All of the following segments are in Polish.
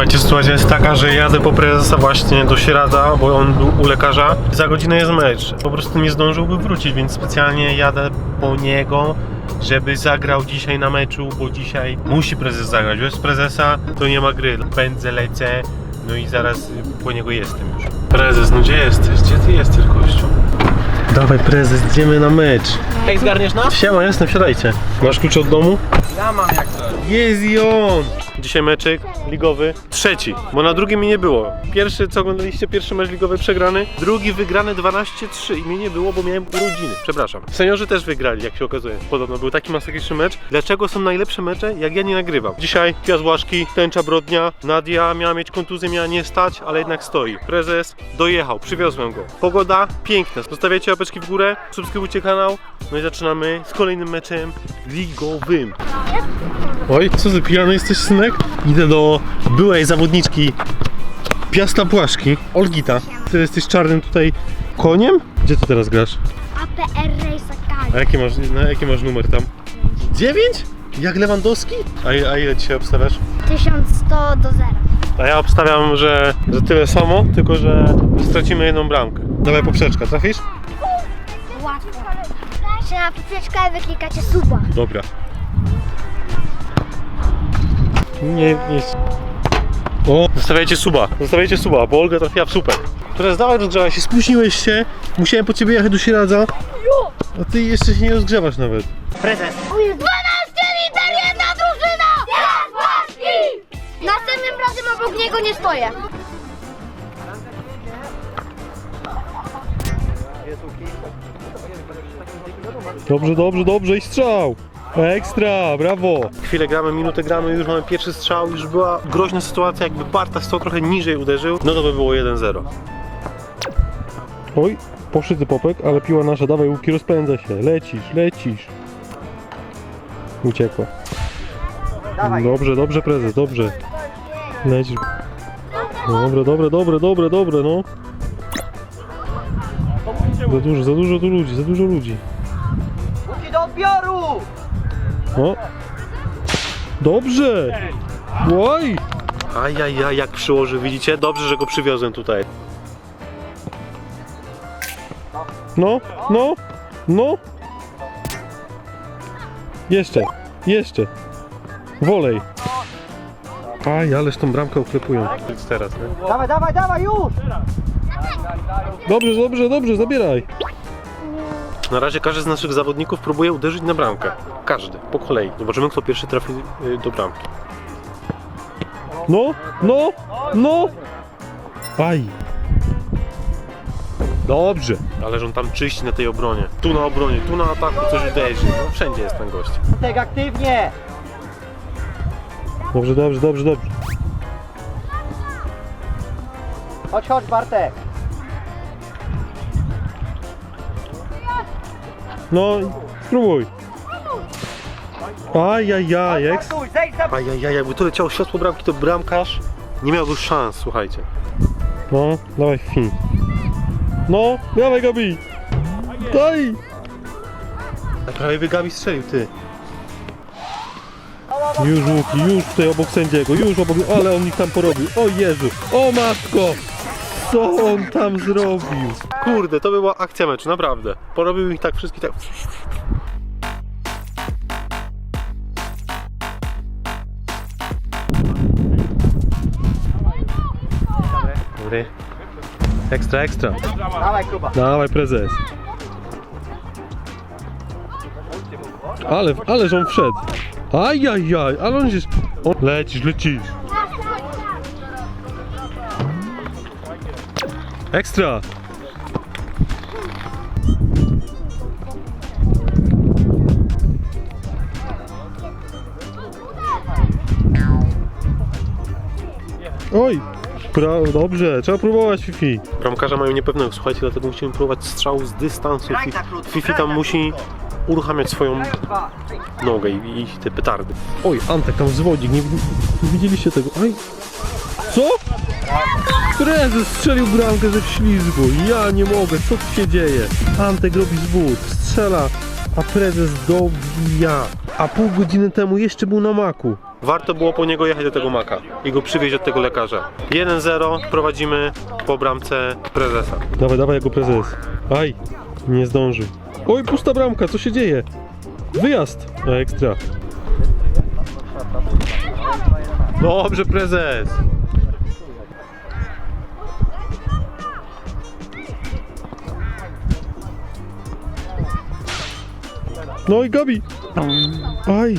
Słuchajcie, sytuacja jest taka, że jadę po prezesa właśnie do Sieradza, bo on był u lekarza. Za godzinę jest mecz. Po prostu nie zdążyłby wrócić, więc specjalnie jadę po niego, żeby zagrał dzisiaj na meczu, bo dzisiaj musi prezes zagrać. Bez prezesa to nie ma gry. Pędzę, lecę, no i zaraz po niego jestem już. Prezes, no gdzie jesteś? Gdzie ty jesteś, gościu? Dawaj prezes, idziemy na mecz. Jak zgarniesz nas? Siema, jestem, siadajcie. Masz klucz od domu? Ja mam jak to. Jest i on! Dzisiaj meczek ligowy, trzeci, bo na drugim mi nie było. Pierwszy, co oglądaliście, pierwszy mecz ligowy przegrany, drugi wygrany 12-3 i mnie nie było, bo miałem urodziny, przepraszam. Seniorzy też wygrali, jak się okazuje. Podobno był taki masakryczny mecz. Dlaczego są najlepsze mecze, jak ja nie nagrywam? Dzisiaj Piast Błaszki, tęcza Brodnia, Nadia miała mieć kontuzję, miała nie stać, ale jednak stoi. Prezes dojechał, przywiozłem go. Pogoda piękna. Zostawiajcie łapeczki w górę, subskrybujcie kanał, no i zaczynamy z kolejnym meczem ligowym. Oj, co ty pijany jesteś, synek? Idę do byłej zawodniczki Piasta Płaszki, Olgita. Ty jesteś czarnym tutaj koniem? Gdzie ty teraz grasz? APR Race A Academy. jaki masz, na jaki masz numer tam? 9? Jak Lewandowski? A, a ile dzisiaj obstawiasz? 1100 do 0. A ja obstawiam, że, że tyle samo, tylko że stracimy jedną bramkę. Dawaj poprzeczka, trafisz? Łatwo. Się na poprzeczkę wyklikacie suba. Dobra. Nie, nie. O, zostawiajcie suba, zostawiajcie suba, bo Olga trafiła w super. Teraz dawaj rozgrzewaj się, spóźniłeś się, musiałem po ciebie jechać do Sieradza. A ty jeszcze się nie rozgrzewasz nawet. Prezes. 12 liter, jedna drużyna! Jest! Następnym razem obok niego nie stoję. Dobrze, dobrze, dobrze i strzał! Ekstra, brawo! Chwilę gramy, minutę gramy, już mamy pierwszy strzał, już była groźna sytuacja, jakby Barta stał trochę niżej uderzył, no to by było 1-0. Oj, poszyty popek, ale piła nasza, dawaj Łuki, rozpędza się, lecisz, lecisz. Uciekła. Dobrze, dobrze prezes, dobrze. Lecisz. Dobre, dobre, dobre, dobre, dobre, no. Za dużo, za dużo tu ludzi, za dużo ludzi. Łuki do odbioru! O! Dobrze! Oj! Ajajaj, jak przyłoży, widzicie? Dobrze, że go przywiozłem tutaj. No, no, no! Jeszcze, jeszcze. Wolej. Aj, ależ tą bramkę uklepują. Teraz, nie? Dawaj, dawaj, dawaj, już! Dobrze, dobrze, dobrze, zabieraj. Na razie każdy z naszych zawodników próbuje uderzyć na bramkę. Każdy, po kolei. Zobaczymy, kto pierwszy trafi y, do bramki. No, no, no! Aj! Dobrze. Ale że on tam czyści na tej obronie. Tu na obronie, tu na ataku coś uderzy. No, wszędzie jest ten gość. Tak aktywnie! Dobrze, dobrze, dobrze, dobrze. Chodź, chodź Bartek! No, spróbuj. Ajajaj, eks. Ajajaj, jakby tu leciało światło bramki, to bramkarz nie miałby szans, słuchajcie. No, dawaj fin. No, dawaj Gabi! Daj! A prawie by Gabi strzelił, ty. Już Łuki, już tutaj obok sędziego, już obok, ale on ich tam porobił. O Jezu, o matko! Co on tam zrobił? Kurde, to była akcja meczu, naprawdę. Porobił ich tak wszystkich tak... Dobry. Ekstra, ekstra. Dawaj Kuba. Dawaj prezes. Ale, ale że on wszedł. Ajajaj, ale on jest... O, lecisz, lecisz. Ekstra. Oj, pra- dobrze, trzeba próbować Fifi. Bramkarza mają niepewnego, słuchajcie, dlatego musimy próbować strzału z dystansu. Fi- Fifi tam musi uruchamiać swoją nogę i, i te petardy. Oj, Antek tam zwodzik, nie, nie widzieliście tego. Oj, co? Prezes strzelił bramkę ze wślizgu. Ja nie mogę, co tu się dzieje? Antek robi zwód, strzela, a prezes dobija. A pół godziny temu jeszcze był na maku. warto było po niego jechać do tego maka i go przywieźć od tego lekarza. 1-0 prowadzimy po bramce prezesa. Dawaj, dawaj jako prezes. Aj, nie zdążył. Oj, pusta bramka, co się dzieje? Wyjazd! Ekstra. Dobrze, prezes. No i Gabi. Aj.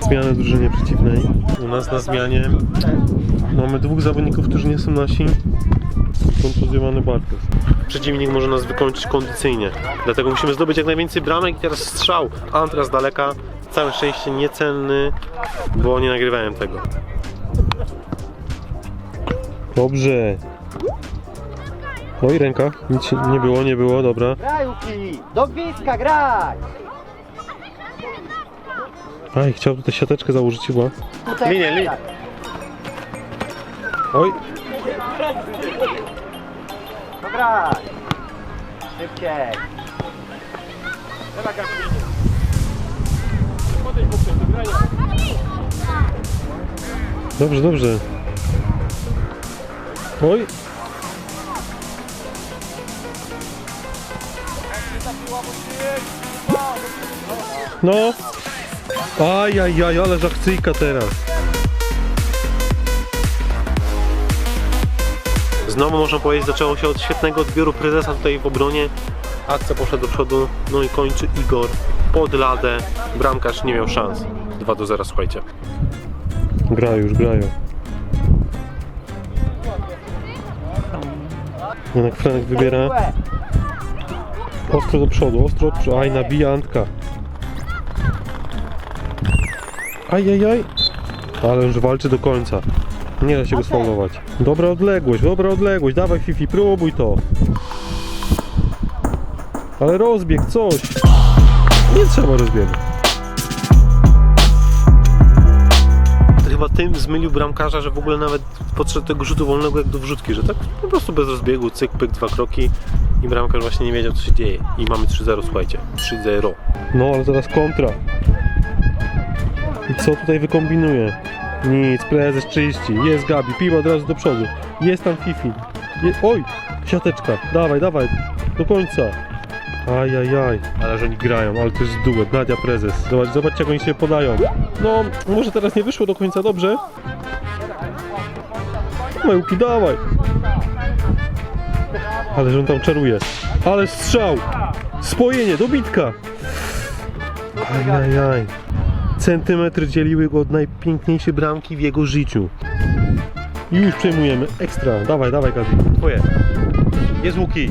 Zmiany drużynie przeciwnej. U nas na zmianie mamy dwóch zawodników, którzy nie są nasi. Kontuzjowany Bartes. Przeciwnik może nas wykończyć kondycyjnie. Dlatego musimy zdobyć jak najwięcej bramek i teraz strzał. Antra z daleka. Całe szczęście niecenny, bo nie nagrywałem tego. Dobrze. Oj, ręka. Nic nie było, nie było, dobra. Graj, Łuki! Do gwizdka, graj! Aj, chciał tutaj siateczkę założyć chyba. Linie, linie. graj. Oj, No graj! Szybciej! dobrze, dobrze. Oj. No. Aj, aj, aj, ale żachcyjka teraz. Znowu można powiedzieć, zaczęło się od świetnego odbioru prezesa tutaj w obronie. Akcja poszła do przodu, no i kończy Igor pod ladę. Bramkarz nie miał szans. 2 do 0, słuchajcie. Grają już, grają. Jednak Franek wybiera ostro do przodu, ostro do przodu. Aj, nabija Antka. Aj, aj, aj. Ale już walczy do końca. Nie da się go sfaulować. Dobra odległość, dobra odległość. Dawaj Fifi, próbuj to. Ale rozbieg, coś. Nie trzeba rozbiegu. To chyba tym zmylił bramkarza, że w ogóle nawet podszedł tego rzutu wolnego jak do wrzutki, że tak po prostu bez rozbiegu, cyk, pyk, dwa kroki i bramkarz właśnie nie wiedział co się dzieje. I mamy 3-0, słuchajcie. 3-0. No, ale teraz kontra. I co tutaj wykombinuje? Nic, prezes czyści. Jest Gabi, piła od razu do przodu. Jest tam Fifi. Je... Oj, siateczka. Dawaj, dawaj. Do końca. Aj, aj, aj. Ale że oni grają, ale to jest duet. Nadia prezes. Zobacz, zobacz jak oni się podają. No, może teraz nie wyszło do końca dobrze. Majuki, dawaj. Ale że on tam czaruje. Ale strzał. Spojenie, dobitka. Aj, Centymetry dzieliły go od najpiękniejszej bramki w jego życiu. Już przejmujemy. Ekstra. Dawaj, dawaj, Gabi. Twoje. Jest łuki.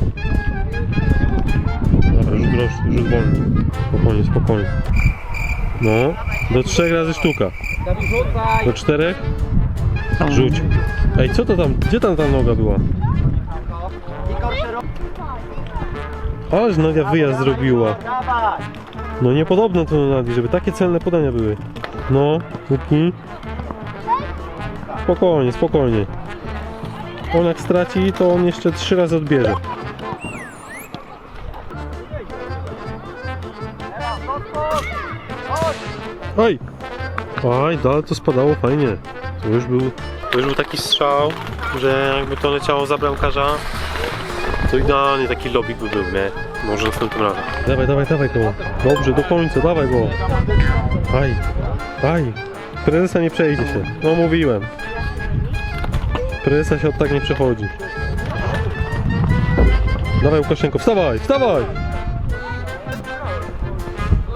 Dobra, rzut roczny, rzut wolny. Spokojnie, spokojnie. No, do trzech razy sztuka. Do czterech? Rzuć. Ej, co to tam? Gdzie tam ta noga była? Ależ Nadia wyjazd zrobiła. No niepodobne to do Nadii, żeby takie celne podania były. No, łuki. Spokojnie, spokojnie. On jak straci, to on jeszcze trzy razy odbierze. Oj! Oj, dalej to spadało fajnie. To już był... To już był taki strzał, że jakby to leciało za bramkarza, to idealnie taki lobik by był, nie? Może następnym razem. Dawaj, dawaj, dawaj go. Dobrze, do końca, dawaj go. Aj, aj. Prezesa nie przejdzie się. No mówiłem. Prezesa się od tak nie przechodzi. Dawaj Łukaszenko, wstawaj, wstawaj!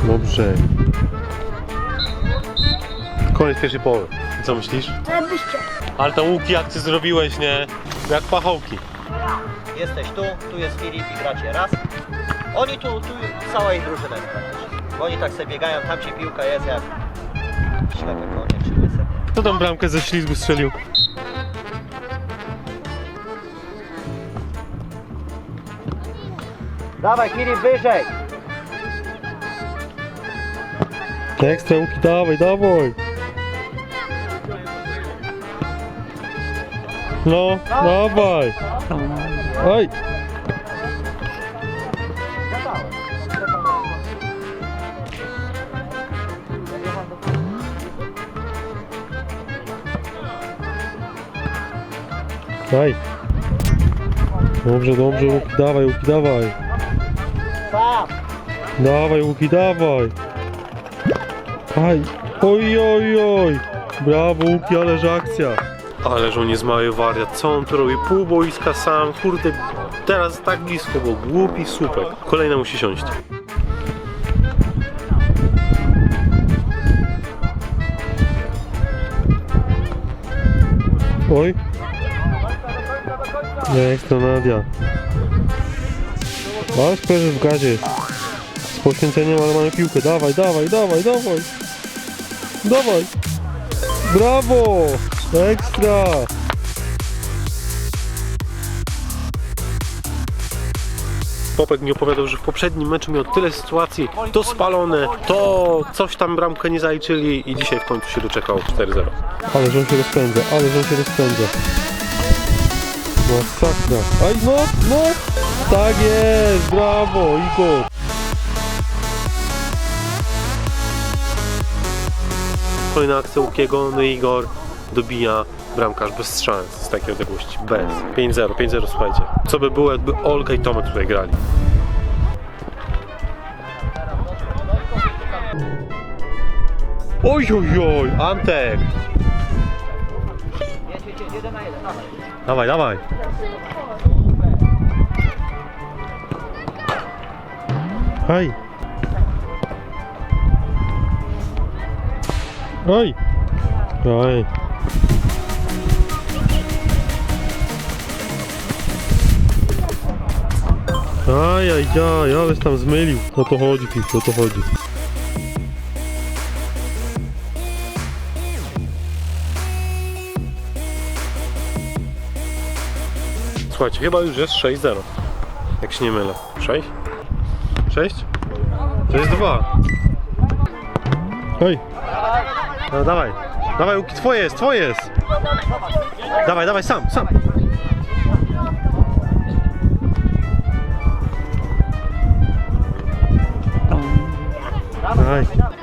Dobrze. Koniec pierwszej połowy. Co myślisz? Zajebiście. Ale to łuki jak ty zrobiłeś, nie? Jak pachołki. Jesteś tu, tu jest Filip i gracie raz. Oni tu, tu cała ich drużyna jest praktycznie. Bo Oni tak sobie biegają, tam ci piłka jest jak ślepy konie czy łyse. Kto tam bramkę ze ślizgu strzelił? Dawaj Filip, wyżej! Ekstra łuki, dawaj, dawaj! No, dawaj. Oj. Daj. Dobrze, dobrze, Łuki, dawaj, Łuki, dawaj. Dawaj, Łuki, dawaj. Aj. Oj, oj, oj. Brawo, Łuki, ależ akcja. Ależ on jest mały wariat, co on tu robi? Pół boiska sam, kurde, teraz tak blisko, bo głupi słupek. Kolejna musi siąść. Oj. Jak to Nadia. Ale prezes w gazie. Z poświęceniem, ale mamy piłkę. Dawaj, dawaj, dawaj, dawaj. Dawaj. Brawo! Ekstra! Popek mi opowiadał, że w poprzednim meczu miał tyle sytuacji, to spalone, to coś tam bramkę nie zaliczyli i dzisiaj w końcu się doczekał 4-0. Ale że on się rozpędza, ale że on się rozpędza. Masakra. Aj no, no! Tak jest, brawo, Igor! Kolejna akcja Łukiego, no Igor dobija bramkarz bez szans z takiej odległości. Bez. 5-0, 5-0 słuchajcie. Co by było jakby Olga i Tomek tutaj grali. Oj, oj, oj, Antek! Dawaj. Dawaj. Haj. Oj. Oj. Aj, aj, aj, aleś tam zmylił. O to chodzi, Fifi, o to chodzi. Słuchajcie, chyba już jest 6-0. Jak się nie mylę. 6? 6? To jest 2. Oj. No dawaj. Dawaj, Łuki, twoje jest, twoje jest. Dawaj, dawaj, sam, sam. Dawaj.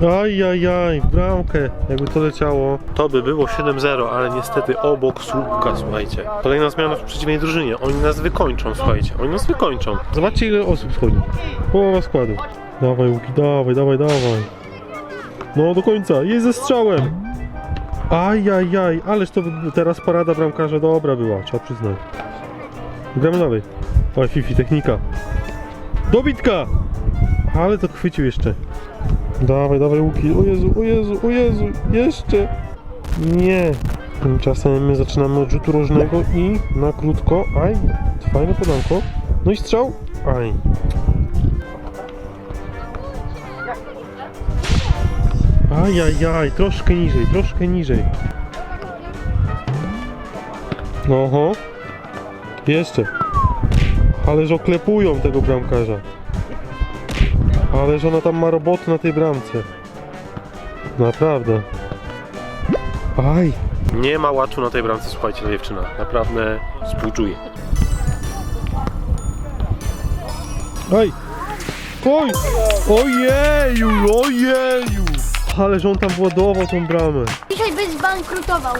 Aj, aj, aj, w bramkę. Jakby to leciało, to by było 7-0, ale niestety obok słupka, słuchajcie. Kolejna zmiana w przeciwnej drużynie. Oni nas wykończą, słuchajcie. Oni nas wykończą. Zobaczcie, ile osób schodzi. Połowa składu. Dawaj, Łuki, dawaj, dawaj, dawaj. No, do końca. Jest ze strzałem. Aj, aj, aj. Ależ to teraz parada bramkarza dobra była, trzeba przyznać. Gramy dalej. Oj, Fifi, technika. Dobitka! Ale to chwycił jeszcze. Dawaj, dawaj łuki. O Jezu, o Jezu, o Jezu, jeszcze. Nie. Tymczasem my zaczynamy od rzutu rożnego i na krótko. Aj, fajne podanko. No i strzał. Aj. Aj, aj, aj, troszkę niżej, troszkę niżej. Oho. Jeszcze. Ależ oklepują tego bramkarza. Ależ ona tam ma roboty na tej bramce. Naprawdę. Aj. Nie ma łatwu na tej bramce, słuchajcie, ta dziewczyna. Naprawdę współczuję. Aj. Oj! Ojeju, ojeju! Ależ on tam władował tą bramę. Dzisiaj byś zbankrutował.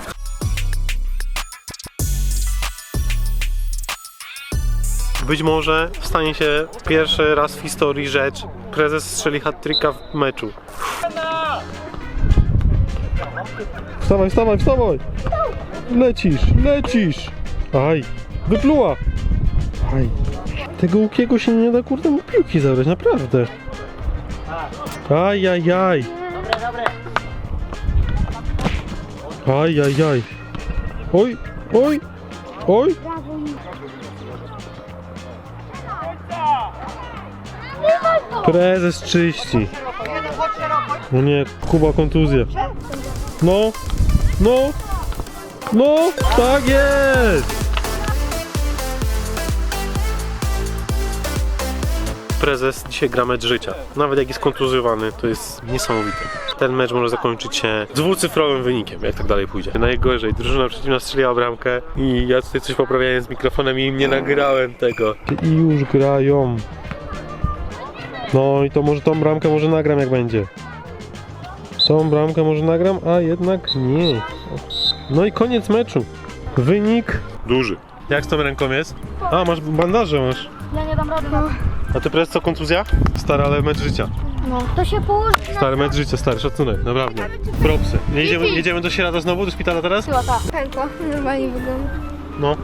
Być może stanie się pierwszy raz w historii rzecz. Prezes strzeli hat-tricka w meczu. Wstawaj, wstawaj, wstawaj! Lecisz, lecisz! Aj, wypluła! Aj, tego łukiego się nie da kurde mu piłki zabrać, naprawdę. Aj, aj, aj. Aj, aj, aj. Oj, oj, oj. Prezes czyści. No nie, Kuba kontuzję. No, no, no, tak jest! Prezes dzisiaj gra mecz życia. Nawet jak jest kontuzjowany, to jest niesamowite. Ten mecz może zakończyć się dwucyfrowym wynikiem, jak tak dalej pójdzie. Najgorzej, drużyna przeciwna strzeliła bramkę i ja tutaj coś poprawiałem z mikrofonem i nie nagrałem tego. I już grają. No i to może tą bramkę może nagram jak będzie. Tą bramkę może nagram, a jednak nie. No i koniec meczu. Wynik duży. Jak z tą ręką jest? A, masz bandaże masz. Ja nie dam rady. No, A ty prezes co kontuzja? Stary, ale mecz życia. no. To się położy na Stary mecz życia, stary, szacunek, naprawdę. Propsy. Jedziemy, jedziemy do Sierata znowu, do szpitala teraz? Siła ta. Pękła, normalnie wygląda. No.